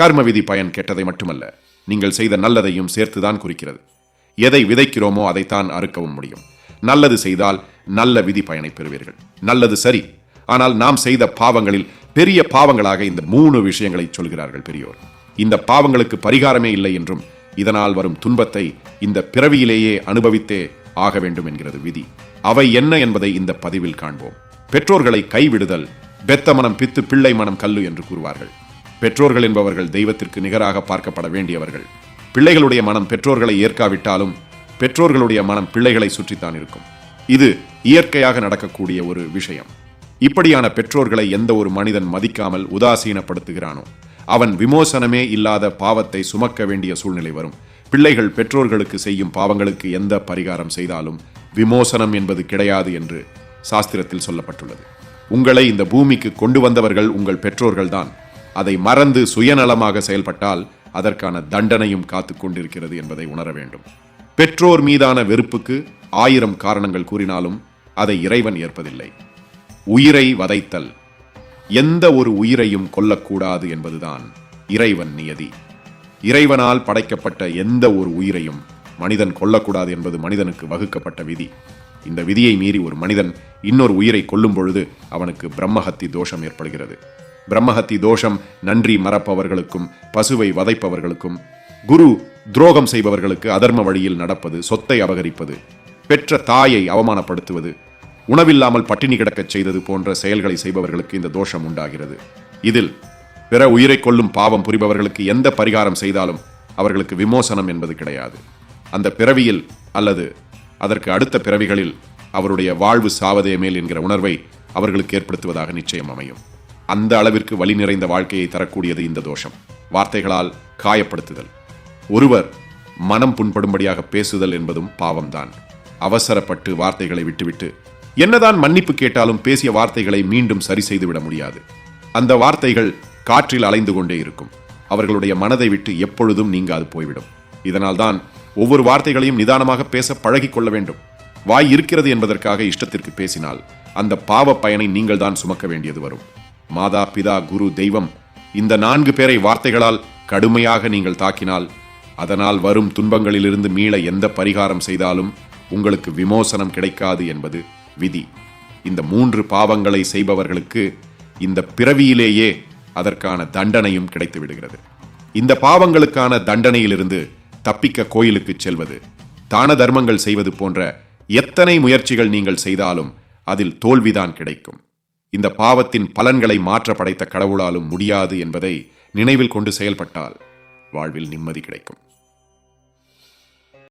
கர்ம விதி பயன் கெட்டதை மட்டுமல்ல நீங்கள் செய்த நல்லதையும் சேர்த்துதான் குறிக்கிறது. எதை விதைக்கிறோமோ அதைத்தான் அறுக்கவும் முடியும். நல்லது செய்தால் நல்ல விதி பயனை பெறுவீர்கள். நல்லது சரி ஆனால் நாம் செய்த பாவங்களில் பெரிய பாவங்களாக இந்த மூணு விஷயங்களை சொல்கிறார்கள் பெரியோர். இந்த பாவங்களுக்கு பரிகாரமே இல்லை என்றும் இதனால் வரும் துன்பத்தை இந்த பிறவியிலேயே அனுபவித்தே ஆக வேண்டும் என்கிறது விதி. அவை என்ன என்பதை இந்த பதிவில் காண்போம். பெற்றோர்களை கைவிடுதல் பெத்த மனம் பித்து பிள்ளை மனம் கல்லு என்று கூறுவார்கள். பெற்றோர்கள் என்பவர்கள் தெய்வத்திற்கு நிகராக பார்க்கப்பட வேண்டியவர்கள். பிள்ளைகளுடைய மனம் பெற்றோர்களை ஏற்காவிட்டாலும் பெற்றோர்களுடைய மனம் பிள்ளைகளை சுற்றித்தான் இருக்கும். இது இயற்கையாக நடக்கக்கூடிய ஒரு விஷயம். இப்படியான பெற்றோர்களை எந்த ஒரு மனிதன் மதிக்காமல் உதாசீனப்படுத்துகிறானோ அவன் விமோசனமே இல்லாத பாவத்தை சுமக்க வேண்டிய சூழ்நிலை வரும். பிள்ளைகள் பெற்றோர்களுக்கு செய்யும் பாவங்களுக்கு எந்த பரிகாரம் செய்தாலும் விமோசனம் என்பது கிடையாது என்று சாஸ்திரத்தில் சொல்லப்பட்டுள்ளது. உங்களை இந்த பூமிக்கு கொண்டு வந்தவர்கள் உங்கள் பெற்றோர்கள்தான். அதை மறந்து சுயநலமாக செயல்பட்டால் அதற்கான தண்டனையும் காத்து கொண்டிருக்கிறது என்பதை உணர வேண்டும். பெற்றோர் மீதான வெறுப்புக்கு ஆயிரம் காரணங்கள் கூறினாலும் அதை இறைவன் ஏற்பதில்லை. உயிரை வதைத்தல். எந்த ஒரு உயிரையும் கொல்லக்கூடாது என்பதுதான் இறைவன் நியதி. இறைவனால் படைக்கப்பட்ட எந்த ஒரு உயிரையும் மனிதன் கொல்லக்கூடாது என்பது மனிதனுக்கு வகுக்கப்பட்ட விதி. இந்த விதியை மீறி ஒரு மனிதன் இன்னொரு உயிரை கொல்லும் பொழுது அவனுக்கு பிரம்மஹத்தி தோஷம் ஏற்படுகிறது. பிரம்மஹத்தி தோஷம் நன்றி மறப்பவர்களுக்கும் பசுவை வதைப்பவர்களுக்கும் குரு துரோகம் செய்பவர்களுக்கு அதர்ம வழியில் நடப்பது சொத்தை அபகரிப்பது பெற்ற தாயை அவமானப்படுத்துவது உணவில்லாமல் பட்டினி கிடக்கச் செய்தது போன்ற செயல்களை செய்பவர்களுக்கு இந்த தோஷம் உண்டாகிறது. இதில் பிற உயிரை கொள்ளும் பாவம் புரிபவர்களுக்கு எந்த பரிகாரம் செய்தாலும் அவர்களுக்கு விமோசனம் என்பது கிடையாது. அந்த பிறவியில் அல்லது அதற்கு அடுத்த பிறவிகளில் அவருடைய வாழ்வு சாவதே மேல் என்கிற உணர்வை அவர்களுக்கு ஏற்படுத்துவதாக நிச்சயம் அமையும். அந்த அளவிற்கு வழி நிறைந்த வாழ்க்கையை தரக்கூடியது இந்த தோஷம். வார்த்தைகளால் காயப்படுத்துதல். ஒருவர் மனம் புண்படும்படியாக பேசுதல் என்பதும் பாவம்தான். அவசரப்பட்டு வார்த்தைகளை விட்டுவிட்டு என்னதான் மன்னிப்பு கேட்டாலும் பேசிய வார்த்தைகளை மீண்டும் சரி செய்துவிட முடியாது. அந்த வார்த்தைகள் காற்றில் அலைந்து கொண்டே இருக்கும். அவர்களுடைய மனதை விட்டு எப்பொழுதும் நீங்காது போய்விடும். இதனால்தான் ஒவ்வொரு வார்த்தைகளையும் நிதானமாக பேச பழகிக்கொள்ள வேண்டும். வாய் இருக்கிறது என்பதற்காக இஷ்டத்திற்கு பேசினால் அந்த பாவ பயனை நீங்கள் தான் சுமக்க வேண்டியது வரும். மாதா பிதா குரு தெய்வம் இந்த நான்கு பேரை வார்த்தைகளால் கடுமையாக நீங்கள் தாக்கினால் அதனால் வரும் துன்பங்களிலிருந்து மீள எந்த பரிகாரம் செய்தாலும் உங்களுக்கு விமோசனம் கிடைக்காது என்பது விதி. இந்த மூன்று பாவங்களை செய்பவர்களுக்கு இந்த பிறவியிலேயே அதற்கான தண்டனையும் கிடைத்து விடுகிறது இந்த பாவங்களுக்கான தண்டனையிலிருந்து தப்பிக்க கோயிலுக்கு செல்வது தான தர்மங்கள் செய்வது போன்ற எத்தனை முயற்சிகள் நீங்கள் செய்தாலும் அதில் தோல்விதான் கிடைக்கும். இந்த பாவத்தின் பலன்களை மாற்ற படைத்த கடவுளாலும் முடியாது என்பதை நினைவில் கொண்டு செயல்பட்டால் வாழ்வில் நிம்மதி கிடைக்கும்.